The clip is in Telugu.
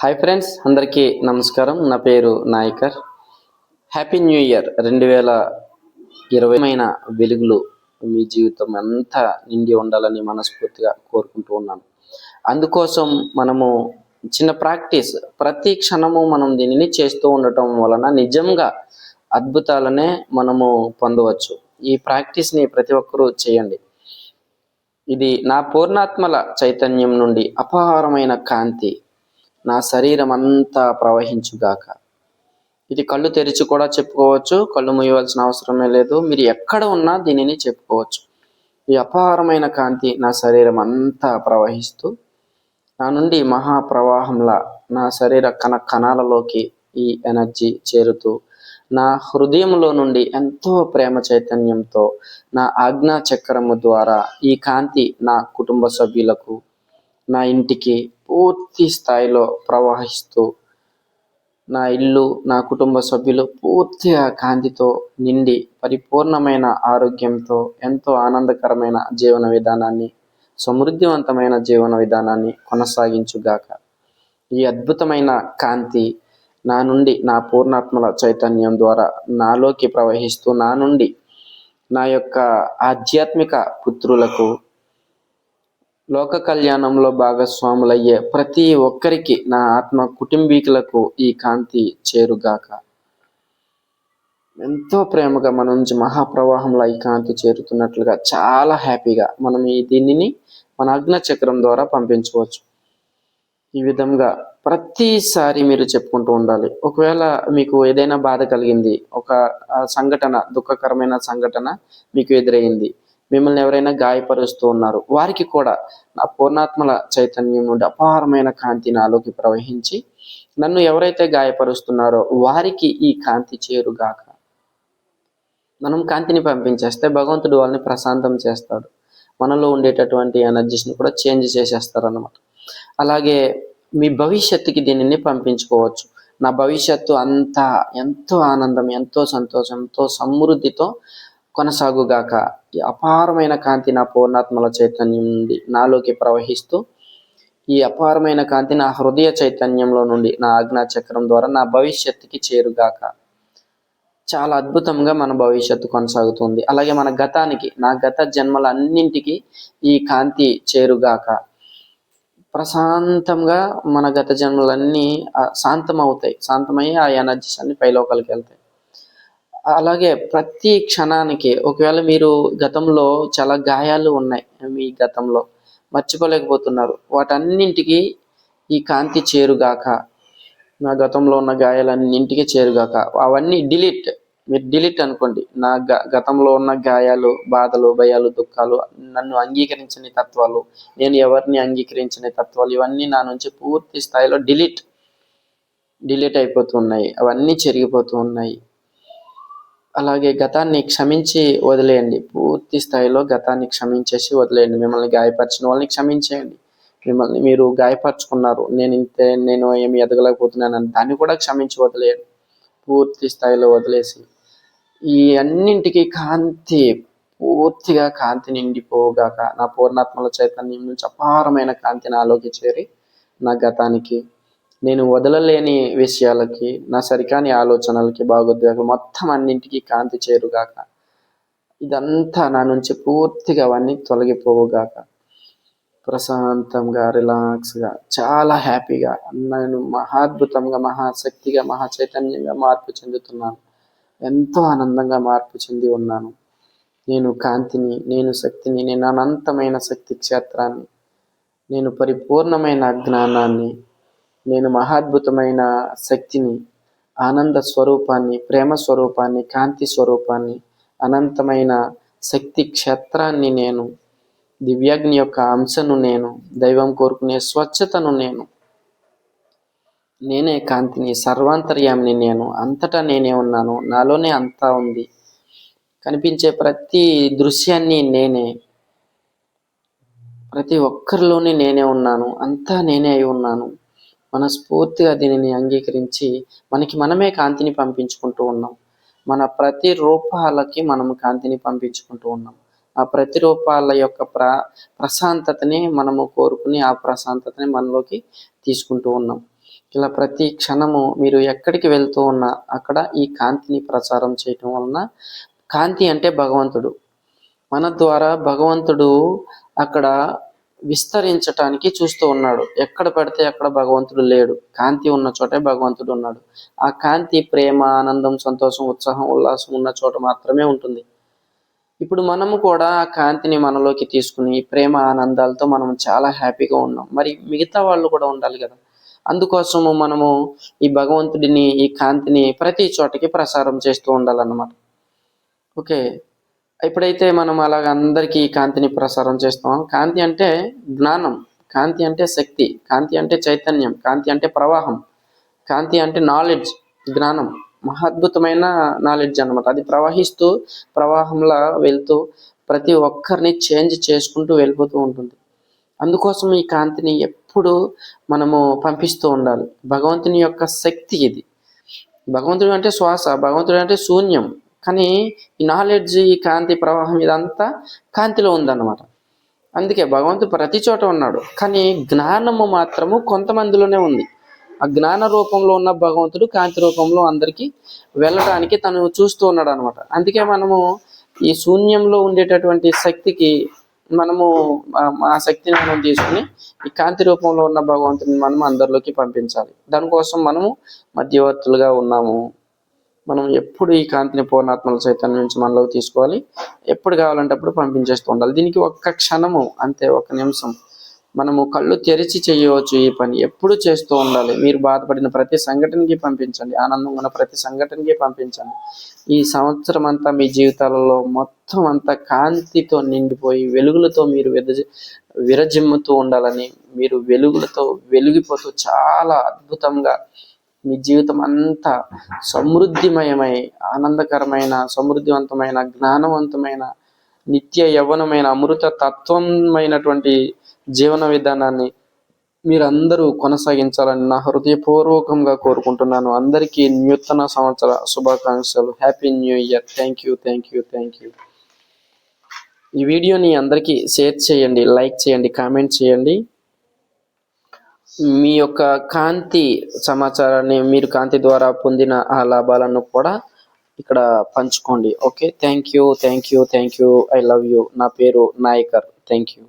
హాయ్ ఫ్రెండ్స్ అందరికీ నమస్కారం. నా పేరు నాయకర్. హ్యాపీ న్యూ ఇయర్ రెండు వేల ఇరవైమైన వెలుగులు మీ జీవితం అంతా నిండి ఉండాలని మనస్ఫూర్తిగా కోరుకుంటూ ఉన్నాను. అందుకోసం మనము చిన్న ప్రాక్టీస్. ప్రతి క్షణము మనం దీనిని చేస్తూ ఉండటం వలన నిజంగా అద్భుతాలనే మనము పొందవచ్చు. ఈ ప్రాక్టీస్ని ప్రతి ఒక్కరూ చేయండి. ఇది నా పూర్ణాత్మల చైతన్యం నుండి అపారమైన కాంతి నా శరీరం అంతా ప్రవహించుగాక. ఇది కళ్ళు తెరిచి కూడా చెప్పుకోవచ్చు కళ్ళు మూయవలసిన అవసరమే లేదు. మీరు ఎక్కడ ఉన్నా దీనిని చెప్పుకోవచ్చు. ఈ అపారమైన కాంతి నా శరీరం అంతా ప్రవహిస్తూ నా నుండి మహాప్రవాహంలా నా శరీర కణ కణాలలోకి ఈ ఎనర్జీ చేరుతూ నా హృదయంలో నుండి ఎంతో ప్రేమ చైతన్యంతో నా ఆజ్ఞా చక్రము ద్వారా ఈ కాంతి నా కుటుంబ సభ్యులకు నా ఇంటికి పూర్తి స్థాయిలో ప్రవహిస్తూ నా ఇల్లు నా కుటుంబ సభ్యులు పూర్తిగా కాంతితో నిండి పరిపూర్ణమైన ఆరోగ్యంతో ఎంతో ఆనందకరమైన జీవన విధానాన్ని సమృద్ధివంతమైన జీవన విధానాన్ని కొనసాగించుగాక. ఈ అద్భుతమైన కాంతి నా నుండి నా పూర్ణాత్మల చైతన్యం ద్వారా నాలోకి ప్రవహిస్తూ నా నుండి నా యొక్క ఆధ్యాత్మిక పుత్రులకు లోక కళ్యాణంలో భాగస్వాములయ్యే ప్రతి ఒక్కరికి నా ఆత్మ కుటుంబీకులకు ఈ కాంతి చేరుగాక. ఎంతో ప్రేమగా మన నుంచి మహాప్రవాహంలో ఈ కాంతి చేరుతున్నట్లుగా చాలా హ్యాపీగా మనం ఈ దీనిని మన అగ్న చక్రం ద్వారా పంపించవచ్చు. ఈ విధంగా ప్రతిసారి మీరు చెప్పుకుంటూ ఉండాలి. ఒకవేళ మీకు ఏదైనా బాధ కలిగింది ఒక సంఘటన దుఃఖకరమైన సంఘటన మీకు ఎదురైంది మిమ్మల్ని ఎవరైనా గాయపరుస్తూ ఉన్నారు. వారికి కూడా నా పూర్ణాత్మల చైతన్యం నుండి అపారమైన కాంతి నాలోకి ప్రవహించి నన్ను ఎవరైతే గాయపరుస్తున్నారో వారికి ఈ కాంతి చేరుగాక. మనం కాంతిని పంపించేస్తే భగవంతుడు వాళ్ళని ప్రశాంతం చేస్తాడు. మనలో ఉండేటటువంటి ఎనర్జీస్ని కూడా చేంజ్ చేసేస్తారనమాట అలాగే మీ భవిష్యత్తుకి దీనిని పంపించుకోవచ్చు. నా భవిష్యత్తు అంతా ఎంతో ఆనందం ఎంతో సంతోషంతో సమృద్ధితో కొనసాగుగాక ఈ అపారమైన కాంతి నా పూర్ణాత్మల చైతన్యం నుండి నాలోకి ప్రవహిస్తూ ఈ అపారమైన కాంతి నా హృదయ చైతన్యంలో నుండి నా ఆజ్ఞా చక్రం ద్వారా నా భవిష్యత్తుకి చేరుగాక. చాలా అద్భుతంగా మన భవిష్యత్తు కొనసాగుతుంది. అలాగే మన గతానికి నా గత జన్మలన్నింటికి ఈ కాంతి చేరుగాక. ప్రశాంతంగా మన గత జన్మలన్నీ శాంతం అవుతాయి శాంతమయ్యి ఆ ఎనర్జీస్ అన్ని పైలోకాలకి వెళ్తాయి. అలాగే ప్రతి క్షణానికి ఒకవేళ మీరు గతంలో చాలా గాయాలు ఉన్నాయి మీ గతంలో మర్చిపోలేకపోతున్నారు వాటన్నింటికి ఈ కాంతి చేరుగాక నా గతంలో ఉన్న గాయాలన్నింటికి చేరుగాక అవన్నీ డిలీట్ మీరు డిలీట్ అనుకోండి నా గ గతంలో ఉన్న గాయాలు బాధలు భయాలు దుఃఖాలు నన్ను అంగీకరించని తత్వాలు నేను ఎవరిని అంగీకరించని తత్వాలు ఇవన్నీ నా నుంచి పూర్తి స్థాయిలో డిలీట్ డిలీట్ అయిపోతున్నాయి అవన్నీ చెరిగిపోతూ ఉన్నాయి. అలాగే గతాన్ని క్షమించి వదిలేయండి. పూర్తి స్థాయిలో గతాన్ని క్షమించేసి వదిలేయండి. మిమ్మల్ని గాయపరిచిన వాళ్ళని క్షమించేయండి. మిమ్మల్ని మీరు గాయపరుచుకున్నారు. నేను ఇంతే నేను ఏమి ఎదగలేకపోతున్నానని దాన్ని కూడా క్షమించి వదిలేయండి. పూర్తి స్థాయిలో వదిలేసి. ఈ అన్నింటికి కాంతి పూర్తిగా కాంతి నిండిపోగాక నా పూర్ణాత్మల చైతన్యం నుంచి అపారమైన కాంతి నాలోకి చేరి నా గతానికి నేను వదలలేని విషయాలకి నా సరికాని ఆలోచనలకి భాగోద్వేగాలు మొత్తం అన్నింటికి కాంతి చేరుగాక ఇదంతా నా నుంచి పూర్తిగా అవన్నీ తొలగిపోవుగాక ప్రశాంతంగా రిలాక్స్గా చాలా హ్యాపీగా నేను మహాద్భుతంగా మహాశక్తిగా మహా చైతన్యంగా మార్పు చెందుతున్నాను. ఎంతో ఆనందంగా మార్పు చెంది ఉన్నాను. నేను కాంతిని నేను శక్తిని నేను అనంతమైన శక్తి క్షేత్రాన్ని నేను పరిపూర్ణమైన జ్ఞానాన్ని నేను మహాద్భుతమైన శక్తిని ఆనంద స్వరూపాన్ని ప్రేమ స్వరూపాన్ని కాంతి స్వరూపాన్ని అనంతమైన శక్తి క్షేత్రాన్ని నేను దివ్యాగ్ని యొక్క అంశను నేను దైవం కోరుకునే స్వచ్ఛతను నేను. నేనే కాంతిని సర్వాంతర్యామిని నేను. అంతటా నేనే ఉన్నాను. నాలోనే అంతా ఉంది. కనిపించే ప్రతి దృశ్యాన్ని నేనే. ప్రతి ఒక్కరిలోనే నేనే ఉన్నాను. అంతా నేనే అయి ఉన్నాను. మనస్ఫూర్తిగా దీనిని అంగీకరించి మనకి మనమే కాంతిని పంపించుకుంటూ ఉన్నాం. మన ప్రతి రూపాలకి మనము కాంతిని పంపించుకుంటూ ఉన్నాం. ఆ ప్రతి రూపాల యొక్క ప్ర ప్రశాంతతని మనము కోరుకుని ఆ ప్రశాంతతని మనలోకి తీసుకుంటూ ఉన్నాం. ఇలా ప్రతి క్షణము మీరు ఎక్కడికి వెళ్తూ ఉన్నా అక్కడ ఈ కాంతిని ప్రచారం చేయటం వలన కాంతి అంటే భగవంతుడు. మన ద్వారా భగవంతుడు అక్కడ విస్తరించటానికి చూస్తూ ఉన్నాడు. ఎక్కడ పడితే అక్కడ భగవంతుడు లేడు. కాంతి ఉన్న చోటే భగవంతుడు ఉన్నాడు. ఆ కాంతి ప్రేమ ఆనందం సంతోషం ఉత్సాహం ఉల్లాసం ఉన్న చోట మాత్రమే ఉంటుంది. ఇప్పుడు మనము కూడా ఆ కాంతిని మనలోకి తీసుకుని ఈ ప్రేమ ఆనందాలతో మనం చాలా హ్యాపీగా ఉన్నాం. మరి మిగతా వాళ్ళు కూడా ఉండాలి కదా. అందుకోసము మనము ఈ భగవంతుడిని ఈ కాంతిని ప్రతి చోటకి ప్రసారం చేస్తూ ఉండాలన్నమాట. ఓకే. ఎప్పుడైతే మనం అలాగ అందరికీ కాంతిని ప్రసారం చేస్తాం కాంతి అంటే జ్ఞానం కాంతి అంటే శక్తి కాంతి అంటే చైతన్యం కాంతి అంటే ప్రవాహం కాంతి అంటే నాలెడ్జ్ జ్ఞానం మహాద్భుతమైన నాలెడ్జ్ అన్నమాట. అది ప్రవహిస్తూ ప్రవాహంలా వెళ్తూ ప్రతి ఒక్కరిని చేంజ్ చేసుకుంటూ వెళ్ళిపోతూ ఉంటుంది. అందుకోసం ఈ కాంతిని ఎప్పుడు మనము పంపిస్తూ ఉండాలి. భగవంతుని యొక్క శక్తి ఇది. భగవంతుడు అంటే శ్వాస భగవంతుడు అంటే శూన్యం. కానీ ఈ నాలెడ్జ్ ఈ కాంతి ప్రవాహం ఇదంతా కాంతిలో ఉందన్నమాట. అందుకే భగవంతుడు ప్రతి చోట ఉన్నాడు. కానీ జ్ఞానము మాత్రము కొంతమందిలోనే ఉంది. ఆ జ్ఞాన రూపంలో ఉన్న భగవంతుడు కాంతి రూపంలో అందరికీ వెళ్ళడానికి తను చూస్తూ ఉన్నాడు అనమాట అందుకే మనము ఈ శూన్యంలో ఉండేటటువంటి శక్తికి మనము ఆ- శక్తిని మనం తీసుకుని ఈ కాంతి రూపంలో ఉన్న భగవంతుని మనం అందరిలోకి పంపించాలి. దానికోసం మనము మధ్యవర్తులుగా ఉన్నాము. మనం ఎప్పుడు ఈ కాంతిని పూర్ణాత్మల చైతన్యం నుంచి మనలోకి తీసుకోవాలి. ఎప్పుడు కావాలంటే అప్పుడు పంపించేస్తూ ఉండాలి. దీనికి ఒక్క క్షణము అంతే ఒక నిమిషం. మనము కళ్ళు తెరిచి చేయవచ్చు ఈ పని. ఎప్పుడు చేస్తూ ఉండాలి. మీరు బాధపడిన ప్రతి సంఘటనకి పంపించండి. ఆనందంగా ఉన్న ప్రతి సంఘటనకి పంపించండి. ఈ సంవత్సరం అంతా మీ జీవితాలలో మొత్తం అంతా కాంతితో నిండిపోయి వెలుగులతో మీరు విరజ విరజిమ్ముతూ ఉండాలని మీరు వెలుగులతో వెలిగిపోతూ చాలా అద్భుతంగా మీ జీవితం అంతా సమృద్ధిమయమై ఆనందకరమైన సమృద్ధివంతమైన జ్ఞానవంతమైన నిత్య యవ్వనమైన అమృత తత్వమైనటువంటి జీవన విధానాన్ని మీరందరూ కొనసాగించాలని నా హృదయపూర్వకంగా కోరుకుంటున్నాను. అందరికీ నూతన సంవత్సర శుభాకాంక్షలు. Happy new year thank you thank you thank you ఈ వీడియోని అందరికీ షేర్ చేయండి లైక్ చేయండి కామెంట్ చేయండి. మీ యొక్క కాంతి సమాచారాన్ని మీరు కాంతి ద్వారా పొందిన ఆ లాభాలను కూడా ఇక్కడ పంచుకోండి. Okay? Thank you thank you thank you. I love you. నా పేరు నాయకర్. Thank you.